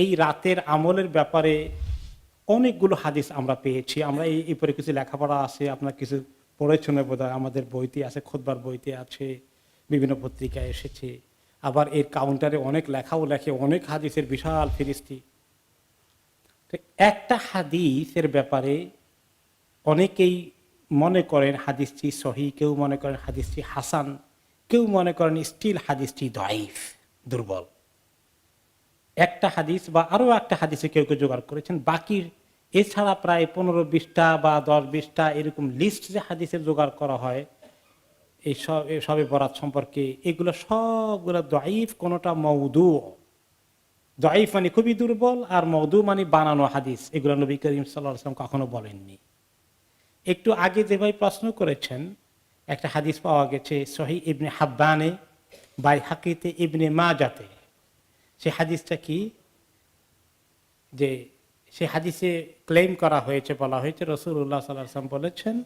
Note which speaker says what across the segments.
Speaker 1: এই রাতের আমলের ব্যাপারে অনেকগুলো হাদিস আমরা পেয়েছি। আমরা এই এই পরে কিছু লেখাপড়া আছে, আপনার কিছু পড়েছেন বোধ আমাদের বইতে আছে, খোদবার বইতে আছে, বিভিন্ন পত্রিকায় এসেছে। আবার এর কাউন্টারে অনেক লেখাও লেখে, অনেক হাদিসের বিশাল ফিরিস্তি। একটা হাদিসের ব্যাপারে অনেকেই মনে করেন হাদিসটি সহি, কেউ মনে করেন হাদিসটি হাসান, কেউ মনে করেন স্টিল হাদিসটি দয়ফ, দুর্বল। একটা হাদিস বা আরও একটা হাদিসে কেউ কেউ জোগাড় করেছেন। বাকির এছাড়া প্রায় পনেরো বিশটা বা দশ বিশটা এরকম লিস্ট যে হাদিসের জোগাড় করা হয়, এই সব সবে বরাত সম্পর্কে এগুলো সবগুলো দয়ীফ, কোনোটা মৌদু দয়ীফ মানে খুবই দুর্বল আর মৌদু মানে বানানো হাদিস। এগুলো নবী করিম সাল্লাম কখনো বলেননি। একটু আগে যেভাবে প্রশ্ন করেছেন, একটা হাদিস পাওয়া গেছে সহি ইবনে হাব্বানে বাই হাকিতে ইবনে মা যাতে সে হাদিসটা কি? যে সে হাদিসে ক্লেম করা হয়েছে, বলা হয়েছে রসুল্লাহ সাল্লাম বলেছেন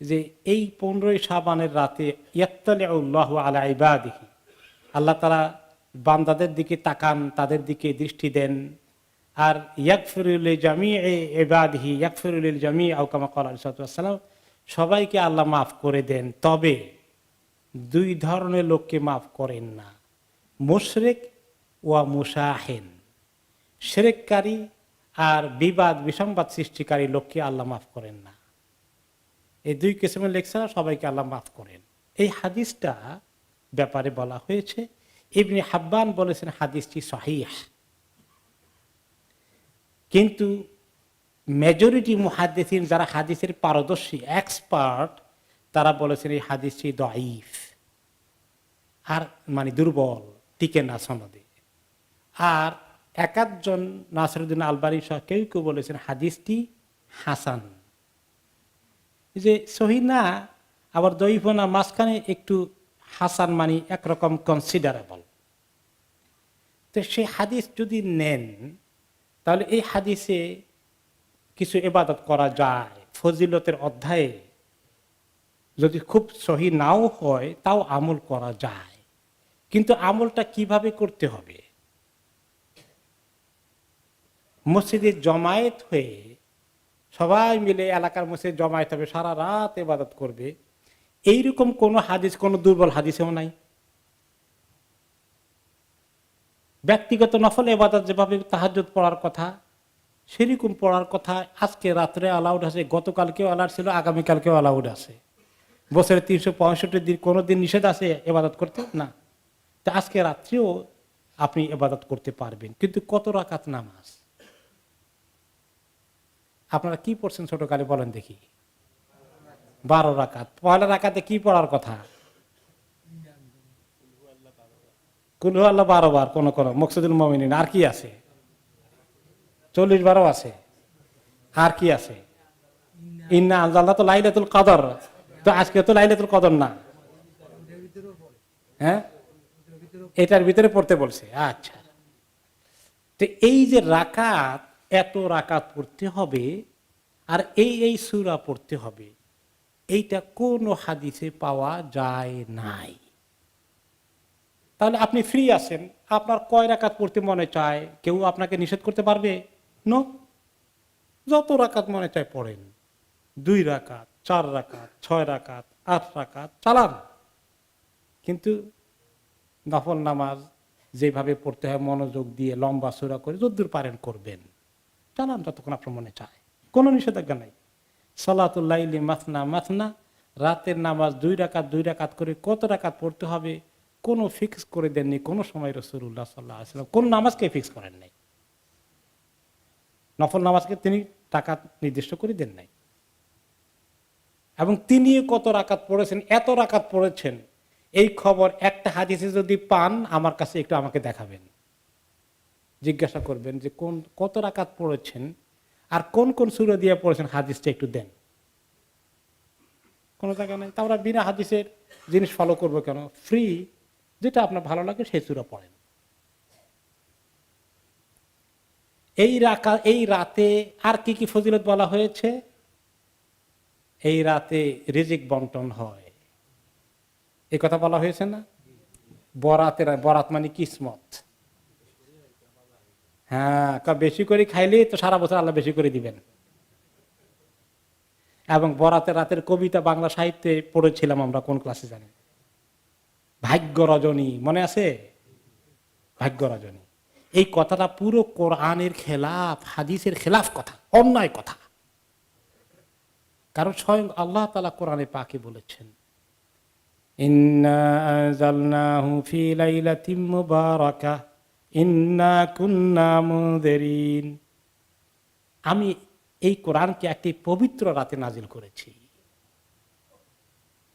Speaker 1: যে এই পনেরোই সাবানের রাতে ইয়াত্তাল্লাহ আলা ইবাদিহি, আল্লাহ তারা বান্দাদের দিকে তাকান, তাদের দিকে দৃষ্টি দেন। আর ইয়াকফিরুল জামি এবাদিহি ইয়াকফিরুল জামি আউকামা কলাম সবাইকে আল্লাহ মাফ করে দেন। তবে দুই ধরনের লোককে মাফ করেন না। মুশরেক ওয়া মুসাহেন। সেরেককারী আর বিবাদ, বিসংবাদ সৃষ্টিকারী লোককে আল্লাহ মাফ করেন না। এই দুই কিসিমের লেকচার সবাইকে আল্লাহ মাফ করেন। এই হাদিসটা ব্যাপারে বলা হয়েছে, ইবনি হাব্বান বলেছেন হাদিসটি সহিহ। কিন্তু মেজরিটি মুহাদ্দিসিন যারা হাদিসের পারদর্শী এক্সপার্ট তারা বলেছেন এই হাদিসটি দঈফ। আর মানে দুর্বল, টিকে না সনদে। আর একাধজন নাসরুদ্দিন আলবারি সহ কেউ কেউ বলেছেন হাদিসটি হাসান। যে সহিনা আবার দৈব না, মাঝখানে একটু হাসান মানে একরকম কনসিডারেবল তো সেই হাদিস যদি নেন, তাহলে এই হাদিসে কিছু এবাদত করা যায়। ফজিলতের অধ্যায়ে যদি খুব সহি নাও হয়, তাও আমল করা যায়। কিন্তু আমলটা কীভাবে করতে হবে? মসজিদে জমায়েত হয়ে সবাই মিলে এলাকার মসজিদে জমায়েত হবে, সারা রাত এবাদত করবে। এইরকম কোন হাদিস, কোন দুর্বল হাদিসেও নাই। ব্যক্তিগত নফল এবাদত যেভাবে তাহাজুদ পড়ার কথা, সেরকম পড়ার কথা আজকে রাত্রে অ্যালাউড আছে, গতকালকেও অ্যালাউড ছিল, আগামীকালকেও অ্যালাউড আছে। বছরে তিনশো পঁয়ষট্টি দিন কোনো দিন নিষেধ আছে এবাদত করতে? না। তা আজকে রাত্রেও আপনি এবাদত করতে পারবেন। কিন্তু কত রাকাত নামাজ? আপনারা কি পড়ছেন ছোটকালে বলেন দেখি। বারো রাকাত। পয়লা রাকাতে কি পড়ার কথা? কুলহু আল্লাহ বারো বার, কোন কোন। মকসুদুল মমিনিন, আর কি আছে? চল্লিশ বারো আছে। আর কি আছে? ইন্না আল্লাহ তো লাইলাতুল কদর। তো আজকে তো লাইলাতুল কদর না। হ্যাঁ? এটার ভিতরে পড়তে বলছে। আচ্ছা। তো এই যে রাকাত এত রাকাত পড়তে হবে আর এই এই সুরা পড়তে হবে। এইটা কোন হাদিসে পাওয়া যায় নাই। তাহলে আপনি ফ্রি আছেন, আপনার কয় রাকাত পড়তে মনে চায়? কেউ আপনাকে নিষেধ করতে পারবে? নো যত রাকাত মনে চায় পড়েন। দুই রাকাত, চার রাকাত, ছয় রাকাত, আট রাকাত চালান। কিন্তু নফল নামাজ যেভাবে পড়তে হয়, মনোযোগ দিয়ে লম্বা সুরা করে যদ্দূর পারেন করবেন। চালান যতক্ষণ আপনার মনে চায়। কোনো নিষেধাজ্ঞা নাই। সালাতুল্লাইলি মাথনা মাথনা রাতের নামাজ দুই রাকাত দুই রাকাত করে কত রাকাত পড়তে হবে, কোনো ফিক্স করে দেননি কোনো সময় রসুল্লাহ সাল্লাহ আসলাম কোন নামাজকে ফিক্স করেন নাই। নফল নামাজকে তিনি টাকা নির্দিষ্ট করে দেন নাই। এবং তিনি কত রাকাত পড়েছেন, এত রাকাত পড়েছেন, এই খবর একটা হাদিসে যদি পান, আমার কাছে একটু আমাকে দেখাবেন। জিজ্ঞাসা করবেন যে কোন, কত রাকাত পড়েছেন আর কোন কোন সুরে দিয়ে পড়েছেন, হাদিসটা একটু দেন। কোনো জায়গা নেই। তা বিনা হাদিসের জিনিস ফলো করব কেন? ফ্রি যেটা আপনার ভালো লাগে, সেই সুরা পড়েন। এই রাকা, এই রাতে আর কি কি ফজিলত বলা হয়েছে? এই রাতে রিজিক বন্টন হয়। এই কথা বলা হয়েছে না? বরাতের, বরাত মানে কিসমত। হ্যাঁ বেশি করে খাইলে তো সারা বছর আল্লাহ বেশি করে দিবেন। এবং বরাতে রাতের কবিতা বাংলা সাহিত্যে পড়েছিলাম আমরা, কোন ক্লাসে জানি? ভাগ্য রজনী, মনে আছে? ভাগ্য রজনী। এই কথাটা পুরো কোরআনের খেলাফ, হাদিসের খেলাফ কথা, অন্যায় কথা। কারণ স্বয়ং আল্লাহ তালা কোরআনে পাকে বলেছেন, ইন্না ইন্না কুন্না মুনদিরিন। আমি এই কোরআনকে একটি পবিত্র রাতে নাজিল করেছি।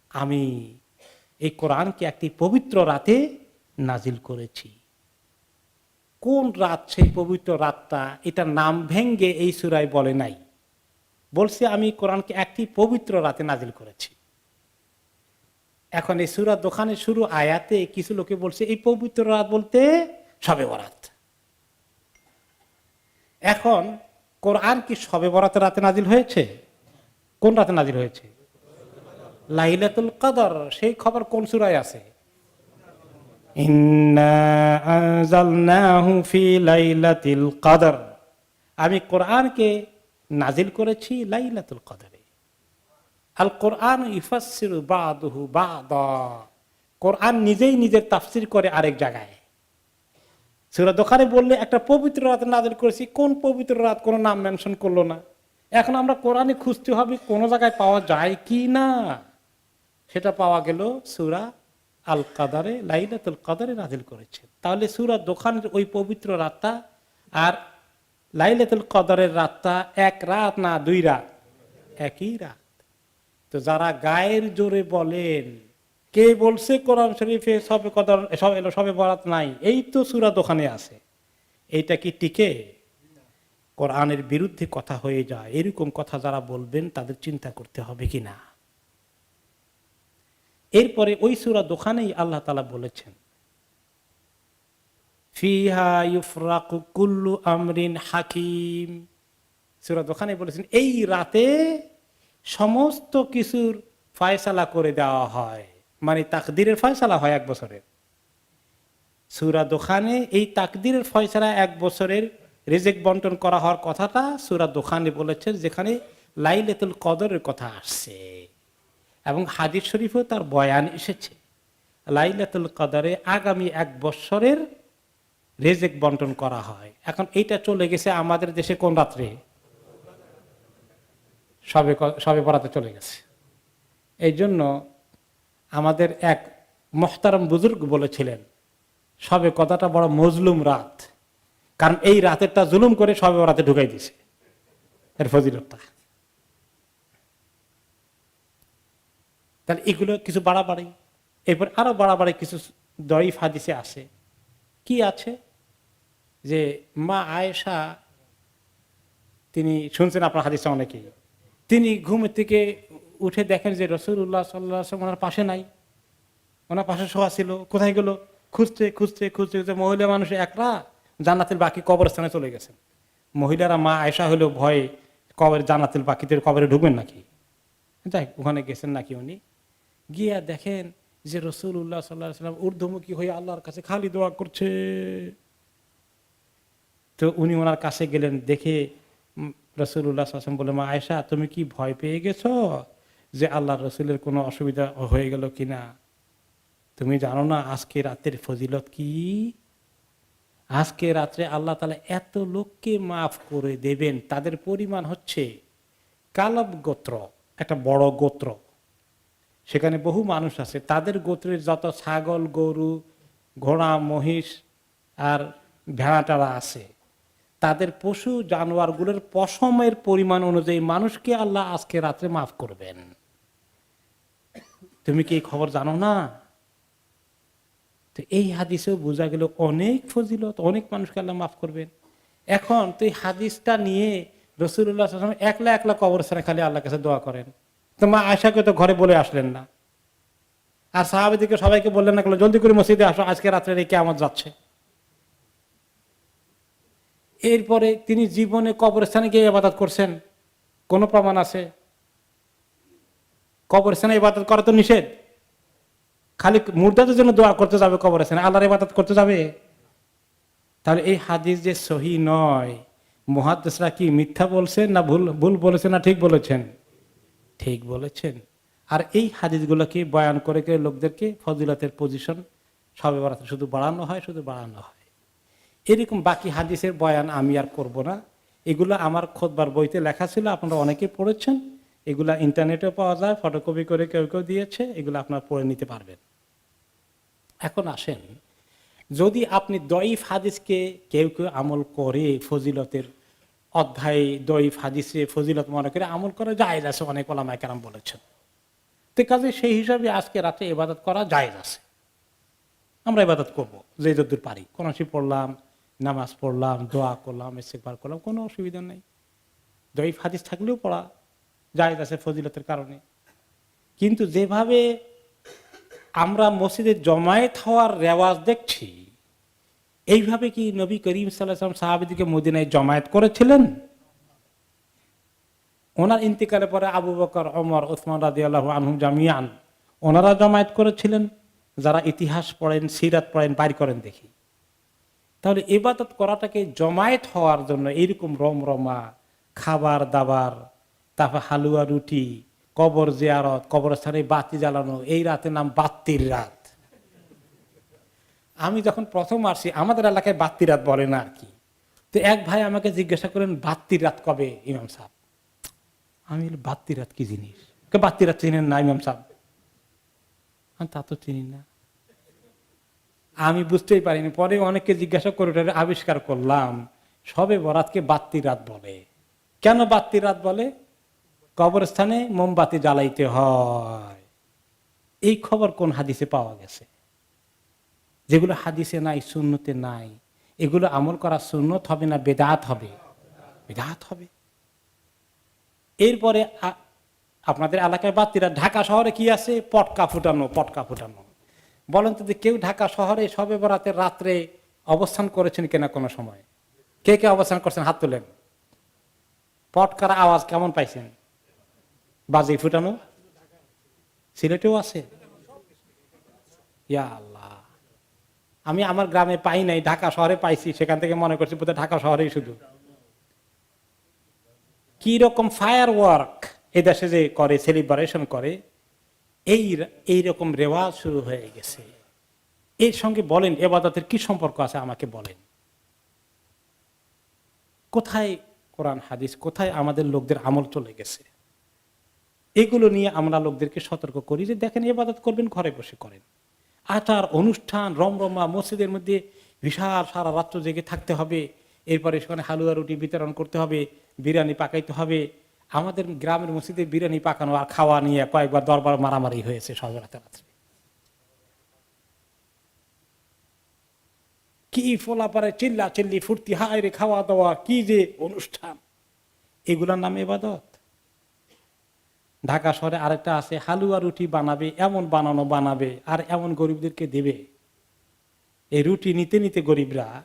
Speaker 1: আমি এই কোরআনকে একটি পবিত্র রাতে নাজিল করেছি। কোন রাত সেই পবিত্র রাতটা এটা নাম ভেঙ্গে এই সুরায় বলে নাই। বলছে, আমি কোরআনকে একটি পবিত্র রাতে নাজিল করেছি। এখন এই সুরা দোকানে শুরু আয়াতে কিছু লোকে বলছে, এই পবিত্র রাত বলতে সবে বরাত। এখন কোরআন কি সবে বরাতের রাতে নাজিল হয়েছে? কোন রাতে নাজিল হয়েছে? লাইলাতুল কদর, সেই খবর কোন সুরায় আছে? আমি কোরআনকে নাজিল করেছি লাইলাতুল কদরে। আল কোরআন ইফাসির বাদহু বাদা। কোরআন নিজেই নিজের তাফসির করে আরেক জায়গায়। সুরা দোকানে বললে একটা পবিত্র রাত নাজিল করেছি, কোন পবিত্র রাত কোনো নাম মেনশন করল না। এখন আমরা কোরআনে খুঁজতে হবে কোনো জায়গায় পাওয়া যায় কি না। সেটা পাওয়া গেল সুরা আল কাদারে লাইলাতুল কাদারে নাজিল করেছে। তাহলে সুরা দোকানের ওই পবিত্র রাতটা আর লাইলাতুল কদরের রাতটা এক রাত না দুই রাত? একই রাত। তো যারা গায়ের জোরে বলেন কে বলছে কোরআন শরীফে সবে কদর সব এলো, সবে বরাত নাই? এই তো সুরা দোকানে আছে। এইটা কি টিকে? কোরআনের বিরুদ্ধে কথা হয়ে যায়। এরকম কথা যারা বলবেন, তাদের চিন্তা করতে হবে কি না? এরপরে ওই সুরা দোকানেই আল্লাহ তালা বলেছেন, ফিহা ইউফরাকু কুল্লু আমরিন হাকিম। সুরা দোকানে বলেছেন, এই রাতে সমস্ত কিছুর ফয়সালা করে দেওয়া হয়। মানে তাকদিরের ফয়সালা হয় এক বছরের। সুরা দোকানে এই তাকদিরের ফয়সালা এক বছরের রেজেক বন্টন করা হওয়ার কথাটা সুরা দোকানে বলেছেন যেখানে লাইলেতুল কদরের কথা আসছে। এবং হাদিস শরীফও তার বয়ান এসেছে। লাইলাতুল কদরে আগামী এক বছরের রেজেক বন্টন করা হয়। এখন এইটা চলে গেছে আমাদের দেশে কোন রাত্রে? সবে সবে পড়াতে চলে গেছে। এই জন্য আমাদের এক মোহতারাম বুজুর্গ বলেছিলেন, সবে কথাটা বড় মজলুম রাত। কারণ এই রাতেরটা জুলুম করে সবে রাতে ঢুকাই দিছে। এর ফজিলতটা। তাহলে এগুলো কিছু বাড়াবাড়ি। এরপর আরও বাড়াবাড়ি কিছু দরিফ হাদিসে আসে কি আছে? যে মা আয়েশা, তিনি শুনছেন আপনার হাদিসে অনেকেই। তিনি ঘুম থেকে উঠে দেখেন যে রসুল্লাহ সাল্লাহ ওনার পাশে নাই। ওনার পাশে শোয়া ছিল। কোথায় গেলো? খুঁজতে খুঁজতে খুঁজতে খুঁজতে মহিলা মানুষ একলা জান্নাতের বাকি কবরস্থানে চলে গেছেন। মহিলারা মা আয়সা হলেও ভয়ে কবর, জান্নাতের বাকিদের কবরে ঢুকবেন নাকি? যাই ওখানে গেছেন নাকি উনি? গিয়া দেখেন যে রসুল উল্লাহ সাল্লাহ সাল্লাম ঊর্ধ্বমুখী হয়ে আল্লাহর কাছে খালি দোয়া করছে। তো উনি ওনার কাছে গেলেন দেখে রসুল্লাহ আসলাম বলে, মা আয়সা তুমি কি ভয় পেয়ে গেছো? যে আল্লাহ রসুলের কোনো অসুবিধা হয়ে গেল কিনা তুমি জানো না আজকে রাতের ফজিলত কি? আজকে রাত্রে আল্লাহ তালা এত লোককে মাফ করে দেবেন, তাদের পরিমাণ হচ্ছে কালব গোত্র, একটা বড় গোত্র। সেখানে বহু মানুষ আছে, তাদের গোত্রের যত ছাগল, গরু, ঘোড়া, মহিষ আর ভেড়াটারা আছে, তাদের পশু জানোয়ারগুলোর পশমের পরিমাণ অনুযায়ী মানুষকে আল্লাহ আজকে রাত্রে মাফ করবেন। তুমি কি এই খবর জানো না? তো এই হাদিসেও বোঝা গেল অনেক ফজিলত, অনেক মানুষকে আল্লাহ মাফ করবেন। এখন তো এই হাদিসটা নিয়ে রসুল্লাহ একলা একলা কবরস্থানে খালি আল্লাহ কাছে দোয়া করেন। তো মা আয়সাকে তো ঘরে বলে আসলেন না। আর সাহাবেদিকে সবাইকে বললেন না জলদি করে মসজিদে আসো, আজকে রাত্রে রেখে আমার যাচ্ছে। এরপরে তিনি জীবনে কবরস্থানে গিয়ে ইবাদত করছেন। কোনো প্রমাণ আছে? কবরস্থানে ইবাদত করা তো নিষেধ। খালি মুর্দাদের জন্য দোয়া করতে যাবে কবরস্থানে আল্লাহর ইবাদত করতে যাবে? তাহলে এই হাদিস যে সহি নয় মহাদ্দেশরা কি মিথ্যা বলছেন না ভুল ভুল বলেছেন না ঠিক বলেছেন? ঠিক বলেছেন। আর এই হাদিসগুলোকে বয়ান করে করে লোকদেরকে ফজিলতের পজিশন সবে বাড়াতে শুধু বাড়ানো হয়, শুধু বাড়ানো হয়। এরকম বাকি হাদিসের বয়ান আমি আর করব না। এগুলো আমার খোদবার বইতে লেখা ছিল, আপনারা অনেকে পড়েছেন। এগুলা ইন্টারনেটেও পাওয়া যায় ফটোকপি করে কেউ কেউ দিয়েছে, এগুলো আপনারা পড়ে নিতে পারবেন। এখন আসেন, যদি আপনি দইফ হাদিসকে কেউ কেউ আমল করে ফজিলতের অধ্যায় দইফ হাদিসে ফজিলত মনে করে আমল করা যায় আছে, অনেক ওলামায় কেরাম বলেছেন। তো কাজে সেই হিসাবে আজকে রাতে ইবাদত করা যায় আছে। আমরা ইবাদত করব, যে যদ্দূর পারি। কোনসি পড়লাম, নামাজ পড়লাম, দোয়া করলাম ইস্তেকবার করলাম, কোনো অসুবিধা নেই। দইফ হাদিস থাকলেও পড়া। যায় আছে ফজিলতের কারণে। কিন্তু যেভাবে আমরা মসজিদে জমায়েত হওয়ার রেওয়াজ দেখছি, এইভাবে কি নবী করিম সাল্লাম সাহাবিদিকে মদিনায় জমায়েত করেছিলেন? ওনার ইন্তিকালে পরে আবু বকর অমর ওসমান রাজি আল্লাহ আনহুম জামিয়ান ওনারা জমায়েত করেছিলেন। যারা ইতিহাস পড়েন, সিরাত পড়েন, বাইর করেন দেখি। তাহলে এবাদত করাটাকে জমায়েত হওয়ার জন্য এইরকম রমরমা, খাবার দাবার তারপর হালুয়া রুটি, কবর জিয়ারত, কবরস্থানে বাতি জ্বালানো, এই রাতের নাম বাত্তির রাত। আমি যখন প্রথম আসি, আমাদের এলাকায় বাত্তি রাত বলে না আর কি। তো এক ভাই আমাকে জিজ্ঞাসা করেন বাত্তির রাত কবে, ইমাম সাহেব? আমি বাত্তি রাত কি জিনিস? বাত্তি রাত চিনেন না, ইমাম সাহেব? আমি তা তো চিনি না। আমি বুঝতেই পারিনি। পরে অনেককে জিজ্ঞাসা করে ওটা আবিষ্কার করলাম, সবে বরাতকে বাত্তি রাত বলে। কেন বাত্তি রাত বলে? কবরস্থানে মোমবাতি জ্বালাইতে হয়। এই খবর কোন হাদিসে পাওয়া গেছে? যেগুলো হাদিসে নাই শূন্যতে নাই, এগুলো আমল করা সুন্নত হবে না বেদাত হবে? বেদাত হবে। এরপরে আপনাদের এলাকায় বাত্তিরা ঢাকা শহরে কি আছে? পটকা ফুটানো পটকা ফুটানো। বলেন তো যে কেউ ঢাকা শহরে সবে বরাতের রাত্রে অবস্থান করেছেন কিনা কোনো সময়? কে কে অবস্থান করছেন? হাত তোলেন। পটকার আওয়াজ কেমন পাইছেন? বাজি ফুটানো? সিলেটেও আছে। আল্লাহ। আমি আমার গ্রামে পাই নাই, ঢাকা শহরে পাইছি, সেখান থেকে মনে করছি বোধহয় ঢাকা শহরেই শুধু। কি রকম ফায়ার ওয়ার্ক এ দেশে যে করে সেলিব্রেশন করে, এই এই রকম রেওয়াজ শুরু হয়ে গেছে। এর সঙ্গে বলেন, এবাদতের কি সম্পর্ক আছে আমাকে বলেন। কোথায় কোরআন হাদিস, কোথায় আমাদের লোকদের আমল চলে গেছে? এগুলো নিয়ে আমরা লোকদেরকে সতর্ক করি যে দেখেন এবাদত করবেন, ঘরে বসে করেন। আচার, অনুষ্ঠান, রমরমা, মসজিদের মধ্যে বিশাল সারা রাত্র জেগে থাকতে হবে। এরপরে সেখানে হালুয়া রুটি বিতরণ করতে হবে, বিরিয়ানি পাকাইতে হবে। আমাদের গ্রামের মসজিদে বিরিয়ানি পাকানো আর খাওয়া নিয়ে কয়েকবার দরবার মারামারি হয়েছে সব রাত্রে। কি ফোলা পারে চিল্লা চিল্লি ফুর্তি, হায় রে খাওয়া দাওয়া কি যে অনুষ্ঠান। এগুলার নাম এবাদত ঢাকা শহরে আরেকটা আছে, হালুয়া রুটি বানাবে, এমন বানানো বানাবে, আর এমন গরিবদেরকে দেবে। এই রুটি নিতে নিতে গরিবরা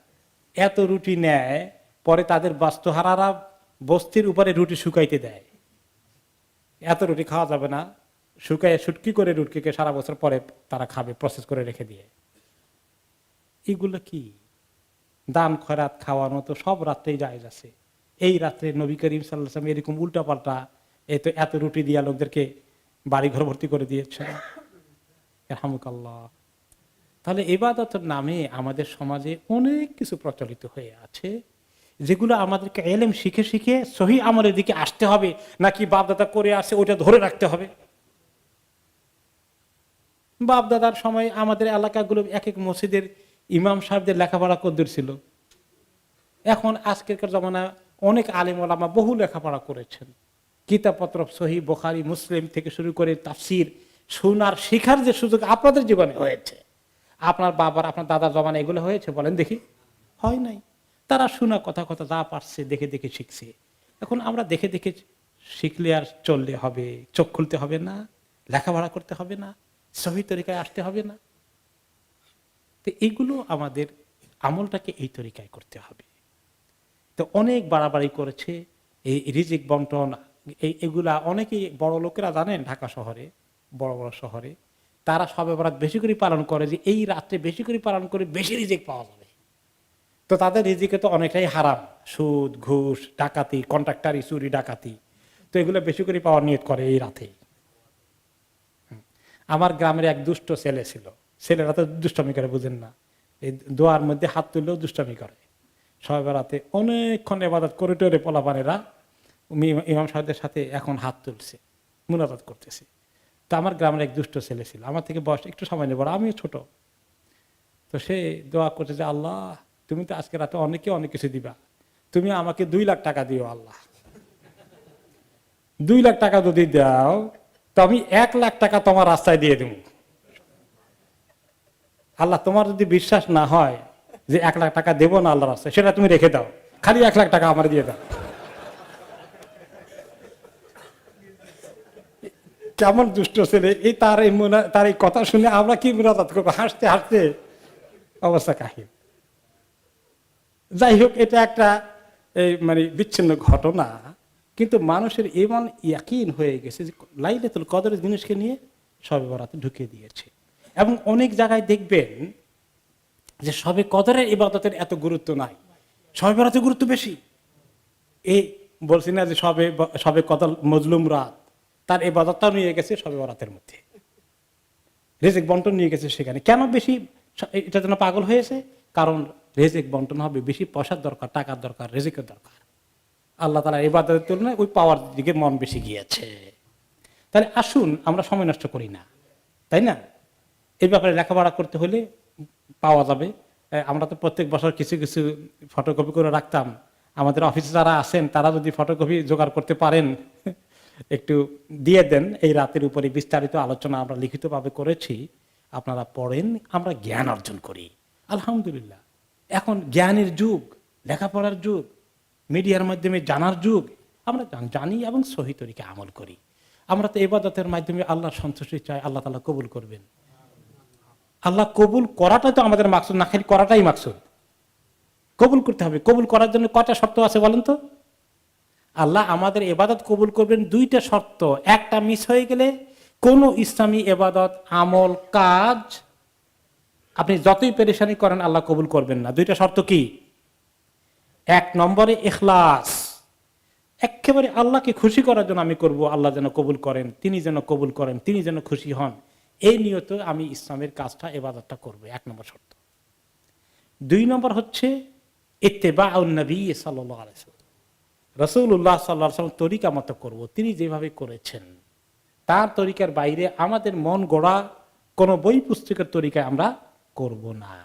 Speaker 1: এত রুটি নেয়, পরে তাদের বাস্তুহারারা বস্তির উপরে রুটি শুকাইতে দেয়। এত রুটি খাওয়া যাবে না, শুকাইয়ে শুটকি করে রুটিকে সারা বছর পরে তারা খাবে প্রসেস করে রেখে দিয়ে। এগুলো কি? দান, খয়রাত, খাওয়ানো তো সব রাত্রেই যায় আছে। এই রাত্রে নবী করিম সাল্লাম এরকম উল্টা পাল্টা এ তো এত রুটি দিয়া লোকদেরকে বাড়ি ঘর ভর্তি করে দিয়েছে। আল্লাহ তাহলে এবাদতের নামে আমাদের সমাজে অনেক কিছু প্রচলিত হয়ে আছে, যেগুলো আমাদেরকে এলেম শিখে শিখে সহি আমলের দিকে আসতে হবে, নাকি বাপদাদা করে আসে ওটা ধরে রাখতে হবে। বাপদাদার সময় আমাদের এলাকাগুলো এক এক মসজিদের ইমাম সাহেবদের লেখাপড়া কদ্দুর ছিল। এখন আজকের জমানা অনেক আলিম ওলামা বহু লেখাপড়া করেছেন। কিতাবপত্র সহি বোখারি, মুসলিম থেকে শুরু করে তাফসির শোনার শেখার যে সুযোগ আপনাদের জীবনে হয়েছে। আপনার বাবার, আপনার দাদার জমানা এগুলো হয়েছে বলেন দেখি। হয় নাই। তারা শোনা কথা কথা যা পারছে দেখে দেখে শিখছে। এখন আমরা দেখে দেখে শিখলে আর চললে হবে, চোখ খুলতে হবে না, লেখাপড়া করতে হবে না, সহি তরিকায় আসতে হবে না। তো এগুলো আমাদের আমলটাকে এই তরিকায় করতে হবে। তো অনেক বাড়াবাড়ি করেছে এই রিজিক বন্টন এই এগুলা অনেকেই বড় লোকেরা জানেন ঢাকা শহরে, বড় বড় শহরে, তারা সবে বরাত বেশি করে পালন করে যে এই রাত্রে বেশি করে পালন করে বেশি রিজিক পাওয়া যাবে। তো তাদের রিজিকে তো অনেকটাই হারাম, সুদ, ঘুষ, ডাকাতি, কন্ট্রাক্টারি, চুরি, ডাকাতি, তো এগুলো বেশি করে পাওয়ার নিয়ত করে এই রাতে আমার গ্রামের এক দুষ্ট ছেলে ছিল, ছেলেরা তো দুষ্টমি করে, বুঝেন না। এই দোয়ার মধ্যে হাত তুললেও দুষ্টমি করে। সবাই রাতে অনেকক্ষণ এবাদত করে টোরে পোলাপানেরা ইমাম সাহেবদের সাথে এখন হাত তুলছে, মুনাজাত করতেছে। তো আমার গ্রামের এক দুষ্ট ছেলে ছিল, আমার থেকে বয়স একটু সামান্য বড়, আমিও ছোট। তো সে দোয়া করছে যে, আল্লাহ, তুমি তো আজকে রাতে অনেকে অনেক কিছু দিবা। তুমি আমাকে দুই লাখ টাকা দিও, আল্লাহ। দুই লাখ টাকা যদি দাও, তো আমি এক লাখ টাকা তোমার রাস্তায় দিয়ে দেব। আল্লাহ, তোমার যদি বিশ্বাস না হয় যে এক লাখ টাকা দেবো না আল্লাহ রাস্তায়, সেটা তুমি রেখে দাও। খালি এক লাখ টাকা আমার দিয়ে দাও। কেমন দুষ্ট ছেলে? এই তার এই মুনা- তার এই কথা শুনে আমরা কি মুরাদাত করব? হাসতে হাসতে অবস্থা কাহিল। যাই হোক, এটা একটা, এই মানে বিচ্ছিন্ন ঘটনা। কিন্তু মানুষের এমন ইয়াকিন হয়ে গেছে যে লাইলাতুল কদরের জিনিসকে নিয়ে সবে বরাতে ঢুকিয়ে দিয়েছে। এবং অনেক জায়গায় দেখবেন যে সবে কদরের ইবাদতের এত গুরুত্ব নাই। সবে বরাতে গুরুত্ব বেশি। এই বলছি না যে সবে সবে কদল মজলুম রাত তার এবাদতটাও নিয়ে গেছে সবে বরাতের মধ্যে। রেজেক বন্টন নিয়ে গেছে সেখানে। কেন বেশি এটা যেন পাগল হয়েছে? কারণ রেজেক বন্টন হবে, বেশি পয়সার দরকার, টাকার দরকার, রেজেকের দরকার। আল্লাহ তালা এবাদতের তুলনায় ওই পাওয়ার দিকে মন বেশি গিয়েছে। তাহলে আসুন, আমরা সময় নষ্ট করি না। তাই না? এই ব্যাপারে লেখাপড়া করতে হলে পাওয়া যাবে। আমরা তো প্রত্যেক বছর কিছু কিছু ফটোকপি করে রাখতাম। আমাদের অফিসে যারা আছেন, তারা যদি ফটোকপি জোগাড় করতে পারেন একটু দিয়ে দেন। এই রাতের উপরে বিস্তারিত আলোচনা আমরা লিখিতভাবে করেছি। আপনারা পড়েন, আমরা জ্ঞান অর্জন করি। আলহামদুলিল্লাহ। এখন জ্ঞানের যুগ, লেখাপড়ার যুগ, মিডিয়ার মাধ্যমে জানার যুগ, আমরা জানি এবং সহি তরিকে আমল করি। আমরা তো এবাদতের মাধ্যমে আল্লাহ সন্তুষ্টি চাই, আল্লাহ তালা কবুল করবেন। আল্লাহ কবুল করাটাই তো আমাদের মাকসুদ না খালি করাটাই মাকসুদ। কবুল করতে হবে। কবুল করার জন্য কটা শর্ত আছে বলেন তো? আল্লাহ আমাদের এবাদত কবুল করবেন দুইটা শর্ত। একটা মিস হয়ে গেলে কোন ইসলামী এবাদত আমল, কাজ আপনি যতই পেরেশানি করেন আল্লাহ কবুল করবেন না। দুইটা শর্ত কি? এক নম্বরে এখলাস একেবারে আল্লাহকে খুশি করার জন্য আমি করব, আল্লাহ যেন কবুল করেন, তিনি যেন কবুল করেন, তিনি যেন খুশি হন। এই নিয়ত আমি ইসলামের কাজটা এবাদতটা করব। এক নম্বর শর্ত। দুই নম্বর হচ্ছে ইত্তেবা নবী সাল্লাহ রসুল্লাহ সাল্লাহ সাল্লাম তরিকা মতো করব। তিনি যেভাবে করেছেন, তার তরিকার বাইরে আমাদের মন গড়া কোনো বই পুস্তকের তরিকায় আমরা করব না।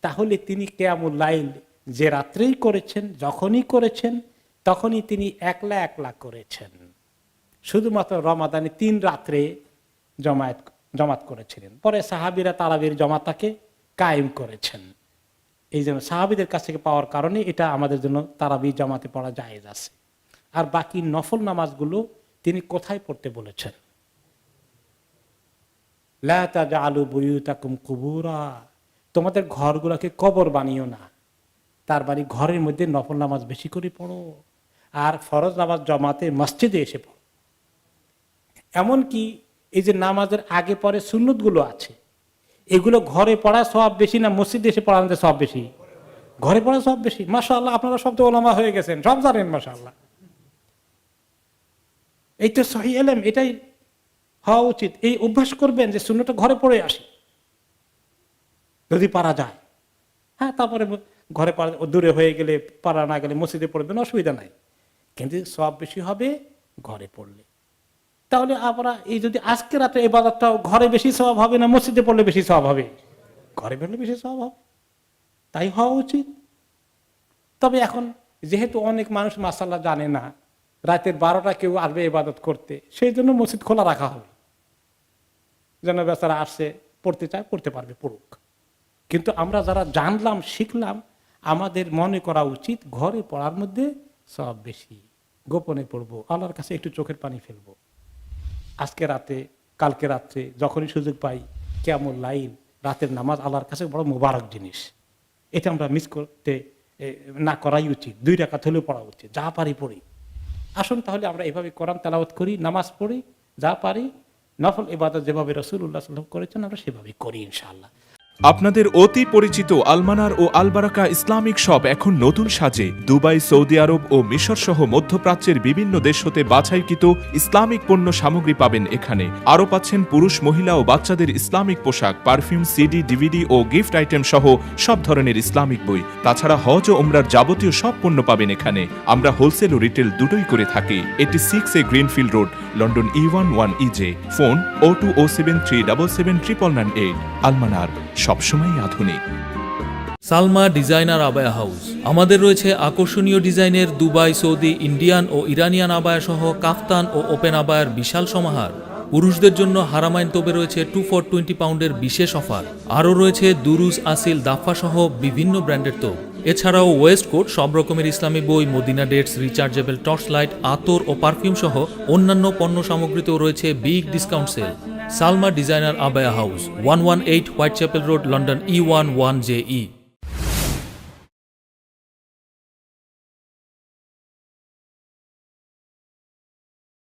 Speaker 1: তাহলে তিনি কেয়ামুল লাইল যে রাত্রেই করেছেন, যখনই করেছেন, তখনই তিনি একলা একলা করেছেন। শুধুমাত্র রমাদানে তিন রাত্রে জমায়েত, জমাত করেছিলেন। পরে সাহাবিরা তারাবির জমাতাকে কায়েম করেছেন। এই জন্য সাহাবিদের কাছ থেকে পাওয়ার কারণে এটা আমাদের জন্য তারাবি জামাতে পড়া জায়েজ আছে। আর বাকি নফল নামাজগুলো তিনি কোথায় পড়তে বলেছেন? লা তাজআলু বুয়ুতাকুম কুবুরা। তোমাদের ঘরগুলোকে কবর বানিও না। তার বাড়ি ঘরের মধ্যে নফল নামাজ বেশি করে পড়ো। আর ফরজ নামাজ জমাতে মসজিদে এসে পড়ো। এমনকি এই যে নামাজের আগে পরে সুন্নতগুলো আছে এগুলো ঘরে পড়া সব বেশি না মসজিদে এসে পড়ানোতে সব বেশি? ঘরে পড়া সব বেশি। মাসা আল্লাহ আপনারা সব তো ওলামা হয়ে গেছেন, সব জানেন মাসা আল্লাহ এই তো সহি এলেম, এটাই হওয়া উচিত। এই অভ্যাস করবেন যে শূন্যটা ঘরে পড়ে আসি। যদি পারা যায়। হ্যাঁ তারপরে ঘরে পারা দূরে হয়ে গেলে, পারা না গেলে মসজিদে পড়বেন, অসুবিধা নাই। কিন্তু সব বেশি হবে ঘরে পড়লে। তাহলে আমরা এই যদি আজকে রাতে এই বাজারটাও ঘরে বেশি স্বভাব হবে না মসজিদে পড়লে বেশি স্বভাব হবে? ঘরে পড়লে বেশি স্বভাব হবে। তাই হওয়া উচিত। তবে এখন যেহেতু অনেক মানুষ মাসাল্লাহ জানে না, রাতের বারোটা কেউ আসবে ইবাদত করতে, সেই জন্য মসজিদ খোলা রাখা হবে। যেন বেচারা আসছে, পড়তে চায়, পড়তে পারবে, পড়ুক। কিন্তু আমরা যারা জানলাম, শিখলাম, আমাদের মনে করা উচিত ঘরে পড়ার মধ্যে সব বেশি। গোপনে পড়ব, আল্লাহর কাছে একটু চোখের পানি ফেলব। আজকে রাতে, কালকে রাত্রে যখনই সুযোগ পাই, কেমন লাইন, রাতের নামাজ আল্লাহর কাছে বড় মোবারক জিনিস। এটা আমরা মিস করতে না করাই উচিত। দুই টাকা হলেও পড়া উচিত, যা পারি পড়ি। আসুন তাহলে আমরা এভাবে কোরআন তেলাওয়াত করি, নামাজ পড়ি, যা পারি, নফল এবাদত যেভাবে রসুল্লাহ সাল্লাম করেছেন, আমরা সেভাবেই করি ইনশাআল্লাহ।
Speaker 2: আপনাদের অতি পরিচিত আলমানার ও আলবারাকা ইসলামিক শপ এখন নতুন সাজে। দুবাই, সৌদি আরব ও মিশর সহ মধ্যপ্রাচ্যের বিভিন্ন দেশ হতে বাছাইকৃত ইসলামিক পণ্য সামগ্রী পাবেন এখানে। আরও পাচ্ছেন পুরুষ, মহিলা ও বাচ্চাদের ইসলামিক পোশাক, পারফিউম, সিডি, ডিভিডি ও গিফট আইটেম সহ সব ধরনের ইসলামিক বই। তাছাড়া হজ ও ওমরার যাবতীয় সব পণ্য পাবেন এখানে। আমরা হোলসেল ও রিটেল দুটোই করে থাকি। এটি six A Greenfield road, London E one one EJ phone O two O seven three double seven triple nine eight. আলমানার সবসময় আধুনিক।
Speaker 3: সালমা ডিজাইনার আবায়া হাউস। আমাদের রয়েছে আকর্ষণীয় ডিজাইনের দুবাই, সৌদি, ইন্ডিয়ান ও ইরানিয়ান আবায়া সহ কাফতান ও ওপেন আবায়ার বিশাল সমাহার। পুরুষদের জন্য হারামাইন তোবে রয়েছে টু ফর টোয়েন্টি পাউন্ডের বিশেষ অফার। আরও রয়েছে দুরুজ, আসিল দাফা সহ বিভিন্ন ব্র্যান্ডের তোপ। এছাড়াও ওয়েস্ট কোট, সব রকমের ইসলামী বই, Medina dates, rechargeable torch light আতর ও পারফিউম সহ অন্যান্য পণ্য সামগ্রীতেও রয়েছে big discount sale. Salma Designer Abaya House, 118 Whitechapel Road, London E11JE.